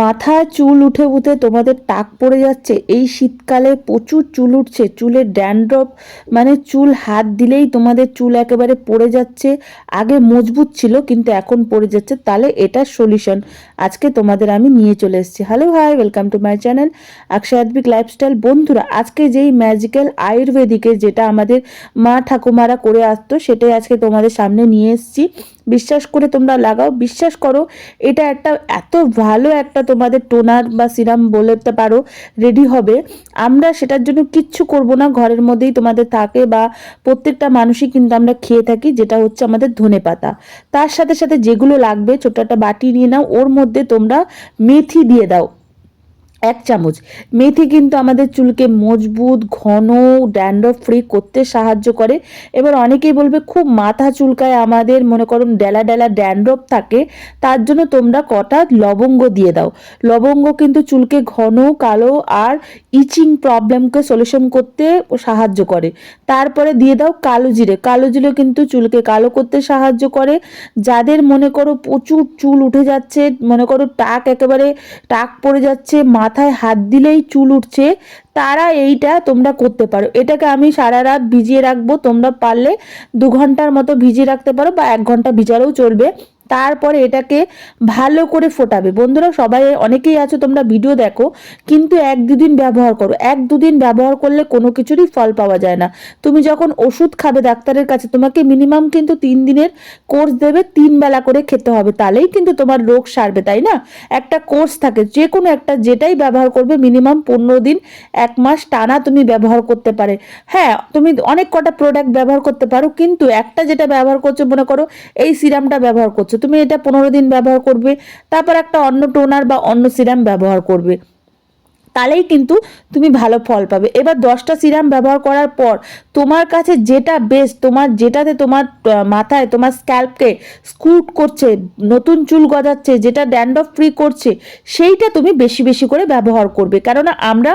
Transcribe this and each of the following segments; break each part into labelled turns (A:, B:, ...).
A: মাথায় চুল উঠে উঠে তোমাদের টাক পড়ে যাচ্ছে। এই শীতকালে প্রচুর চুল উঠছে। চুলের ড্যান্ড্রফ মানে চুল হাত দিলেই তোমাদের চুল একেবারে পড়ে যাচ্ছে। আগে মজবুত ছিল, কিন্তু এখন পড়ে যাচ্ছে। তাহলে এটা সলিউশন। আজকে তোমাদের আমি নিয়ে চলে এসেছি। Hello, hi, welcome to my channel অক্ষয়াদ্বিক lifestyle. বন্ধুরা, আজকে যেই ম্যাজিক্যাল আয়ুর্বেদিকের যেটা আমাদের মা ঠাকুমারা করে আসতো, সেটাই আজকে তোমাদের সামনে নিয়ে এসেছি। বিশ্বাস করে তোমরা লাগাও। বিশ্বাস করো, এটা একটা এত ভালো একটা তোমাদের টোনার বা সিরাম বলতে পারো রেডি হবে। আমরা সেটার জন্য কিচ্ছু করব না, ঘরের মধ্যেই তোমাদের থাকে বা প্রত্যেকটা মানুষই কিন্তু আমরা খেয়ে থাকি, যেটা হচ্ছে আমাদের ধনে পাতা। তার সাথে সাথে যেগুলো লাগবে ছোট একটা বাটি নিয়ে নাও, ওর মধ্যে তোমরা মেথি দিয়ে দাও। এক চামচ। মেথি কিন্তু আমাদের চুলকে মজবুত, ঘন ড্যান্ড্রফ ফ্রি করতে সাহায্য করে। এবার অনেকেই বলবে, খুব মাথা চুলকায় আমাদের, মনে করুন, ডেলা ডেলা ড্যান্ড্রফ থাকে, তার জন্য তোমরা কটা লবঙ্গ দিয়ে দাও। লবঙ্গ কিন্তু চুলকে ঘন, কালো আর ইচিং প্রবলেমকে সলিউশন করতে সাহায্য করে। তারপরে দিয়ে দাও কালো জিরে। কালো জিরে কিন্তু চুলকে কালো করতে সাহায্য করে। যাদের মনে করো প্রচুর চুল উঠে যাচ্ছে, মনে করো টাক একেবারে টাক পড়ে যাচ্ছে মাথায় হাত দিলেই চুল উঠছে, তারা এইটা তোমরা করতে পারো। এটাকে আমি সারা রাত ভিজিয়ে রাখব, তোমরা পারলে দু ঘণ্টার মতো ভিজিয়ে রাখতে পারো বা এক ঘণ্টা ভিজালেও চলবে। তারপরে এটাকে ভালো করে ফোটাবে। বন্ধুরা, সবাই অনেকেই আছো, তোমরা ভিডিও দেখো, কিন্তু এক দুদিন ব্যবহার করো। এক দুদিন ব্যবহার করলে কোনো কিছুরই ফল পাওয়া যায় না। তুমি যখন ওষুধ খাবে ডাক্তারের কাছে, তোমাকে মিনিমাম কিন্তু তিন দিনের কোর্স দেবে, তিন বেলা করে খেতে হবে। তাহলেই কিন্তু তোমার রোগ সারবে, তাই না? একটা কোর্স থাকে যে কোনো একটা, যেটাই ব্যবহার করবে মিনিমাম পনেরো দিন, এক মাস টানা তুমি ব্যবহার করতে পারে। হ্যাঁ তুমি অনেক কটা প্রোডাক্ট ব্যবহার করতে পারো, কিন্তু একটা যেটা ব্যবহার করছ, মনে করো, এই সিরামটা ব্যবহার করছ। তুমি এটা পনেরো দিন ব্যবহার করবে, তারপর একটা অন্য টোনার বা অন্য সিরাম ব্যবহার করবে। তাহলেই কিন্তু তুমি ভালো ফল পাবে। এবার দশটা সিরাম ব্যবহার করার পর তোমার কাছে যেটা বেস্ট তোমার যেটাতে তোমার মাথায়, তোমার স্ক্যাল্পকে স্কুট করছে, নতুন চুল গজাচ্ছে, যেটা ড্যান্ডফ ফ্রি করছে, সেইটা তুমি বেশি বেশি করে ব্যবহার করবে। কেননা আমরা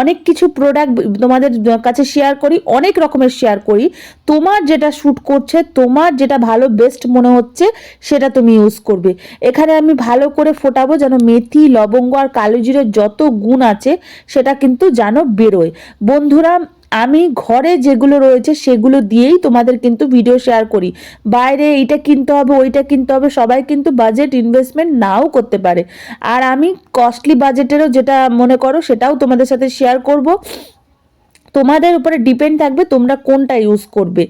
A: অনেক কিছু প্রোডাক্ট তোমাদের কাছে শেয়ার করি, অনেক রকমের শেয়ার করি। তোমার যেটা শ্যুট করছে, তোমার যেটা ভালো বেস্ট মনে হচ্ছে, সেটা তুমি ইউজ করবে। এখানে আমি ভালো করে ফোটাবো যেন মেথি, লবঙ্গ আর কালো জিরের যত গুণ আছে সেটা কিন্তু যেন বেরোয়। বন্ধুরা, আমি ঘরে যেগুলো রয়েছে সেগুলো দিয়েই তোমাদের কিন্তু ভিডিও শেয়ার করি। বাইরে এইটা কিনতে হবে, ওইটা কিনতে হবে, সবাই কিন্তু বাজেট ইনভেস্টমেন্ট নাও করতে পারে। আর আমি কস্টলি বাজেটেরও যেটা মনে করো, সেটাও তোমাদের সাথে শেয়ার করব। তোমাদের উপরে ডিপেন্ড থাকবে তোমরা কোনটা ইউজ করবে।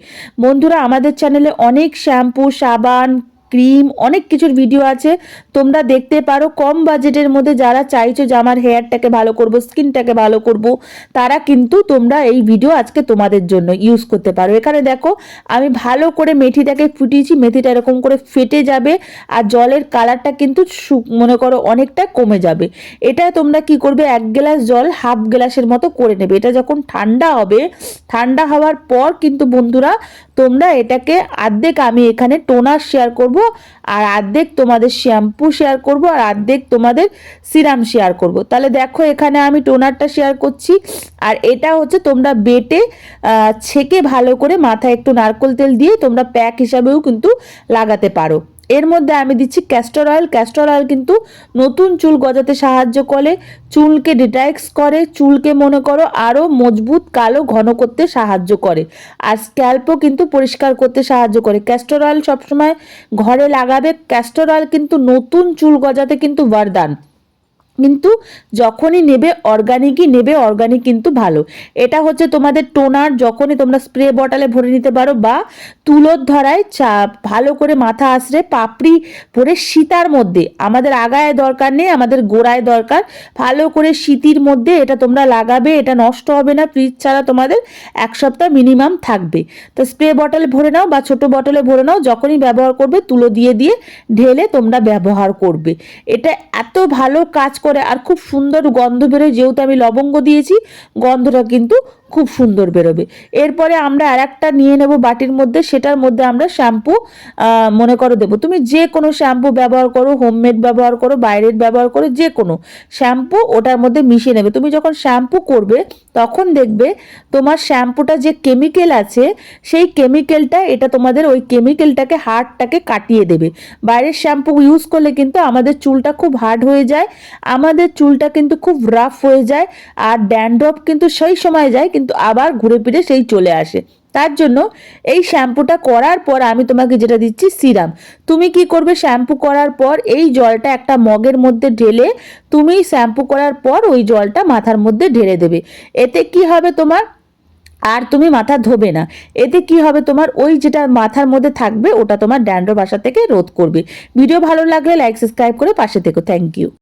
A: বন্ধুরা, আমাদের চ্যানেলে অনেক শ্যাম্পু সাবান ক্রিম, অনেক কিছুর ভিডিও আছে। তোমরা দেখতে পারো কম বাজেটের মধ্যে যারা চাইছো যে আমার হেয়ারটাকে ভালো করব স্কিনটাকে ভালো করব, তারা কিন্তু তোমরা এই ভিডিও আজকে তোমাদের জন্য ইউজ করতে পারো। এখানে দেখো, আমি ভালো করে মেথিটাকে ফুটিয়েছি, মেথিটা এরকম করে ফেটে যাবে আর জলের কালারটা কিন্তু মনে করো অনেকটা কমে যাবে। এটা তোমরা কি করবে, এক গ্লাস জল হাফ গ্লাসের মতো করে নেবে। এটা যখন ঠান্ডা হবে, ঠান্ডা হওয়ার পর কিন্তু বন্ধুরা, তোমরা এটাকে অর্ধেক আমি এখানে টোনার শেয়ার করব। আর অর্ধেক তোমাদের শ্যাম্পু শেয়ার করব, আর অর্ধেক তোমাদের সিরাম শেয়ার করব। তাহলে দেখো এখানে আমি টোনারটা শেয়ার করছি, আর এটা হচ্ছে তোমরা বেটে ছেঁকে ভালো করে মাথায় একটু নারকোল তেল দিয়ে তোমরা প্যাক হিসাবেও কিন্তু লাগাতে পারো। এর মধ্যে আমি দিচ্ছি ক্যাস্টর অয়েল ক্যাস্টর অয়েল কিন্তু নতুন চুল গজাতে সাহায্য করে, চুলকে ডিটাক্স করে, চুলকে মনে করো আরও মজবুত, কালো, ঘন করতে সাহায্য করে। আর স্ক্যাল্পও কিন্তু পরিষ্কার করতে সাহায্য করে। ক্যাস্টর অয়েল সবসময় ঘরে লাগাবে। ক্যাস্টর অয়েল কিন্তু নতুন চুল গজাতে কিন্তু বরদান কিন্তু যখনই নেবে অর্গানিকই নেবে অর্গানিক কিন্তু ভালো। এটা হচ্ছে তোমাদের টোনার, যখনই তোমরা স্প্রে বটলে ভরে নিতে পারো বা তুলোর ধরায় চা, ভালো করে মাথা আশ্রে পাপড়ি ভরে শীতার মধ্যে, আমাদের আগায় দরকার নেই, আমাদের গোড়ায় দরকার, ভালো করে শীতির মধ্যে এটা তোমরা লাগাবে, এটা নষ্ট হবে না ফ্রিজ ছাড়া তোমাদের এক সপ্তাহ মিনিমাম থাকবে। তো স্প্রে বটলে ভরে নাও বা ছোট বটলে ভরে নাও, যখনই ব্যবহার করবে, তুলো দিয়ে দিয়ে ঢেলে তোমরা ব্যবহার করবে। এটা এত ভালো কাজ করে আর খুব সুন্দর গন্ধ বেরোয় যেহেতু আমি লবঙ্গ দিয়েছি গন্ধটা কিন্তু খুব সুন্দর বেরোবে। এরপরে আমরা আর একটা নিয়ে নেব বাটির মধ্যে, সেটার মধ্যে আমরা শ্যাম্পু মনে করো দেবো। তুমি যে কোনো শ্যাম্পু ব্যবহার করো, হোমমেড ব্যবহার করো, বাইরের ব্যবহার করো যে কোনো শ্যাম্পু ওটার মধ্যে মিশিয়ে নেবে। তুমি যখন শ্যাম্পু করবে, তখন দেখবে তোমার শ্যাম্পুটা যে কেমিক্যাল আছে, সেই কেমিক্যালটা, এটা তোমাদের ওই কেমিক্যালটাকে হার্ডটাকে কাটিয়ে দেবে। বাইরের শ্যাম্পু ইউজ করলে কিন্তু আমাদের চুলটা খুব হার্ড হয়ে যায়, আমাদের চুলটা কিন্তু খুব রাফ হয়ে যায়, আর ড্যান্ড্রফ কিন্তু সেই সময় যায় কিন্তু আবার ঘুরে ফিরে সেই চলে আসে। তার জন্য এই শ্যাম্পুটা করার পর আমি তোমাকে যেটা দিচ্ছি, সিরাম। তুমি কি করবে শ্যাম্পু করার পর? এই জলটা একটা মগের মধ্যে ঢেলে তুমি শ্যাম্পু করার পর ওই জলটা মাথার মধ্যে ঢেলে দেবে। এতে কি হবে তোমার? আর তুমি মাথা ধোবে না। এতে কি হবে তোমার? ওই যেটা মাথার মধ্যে থাকবে, ওটা তোমার ড্যান্ড্রফ বাসা থেকে রোধ করবে। ভিডিও ভালো লাগলে লাইক সাবস্ক্রাইব করে পাশে থেকো। Thank you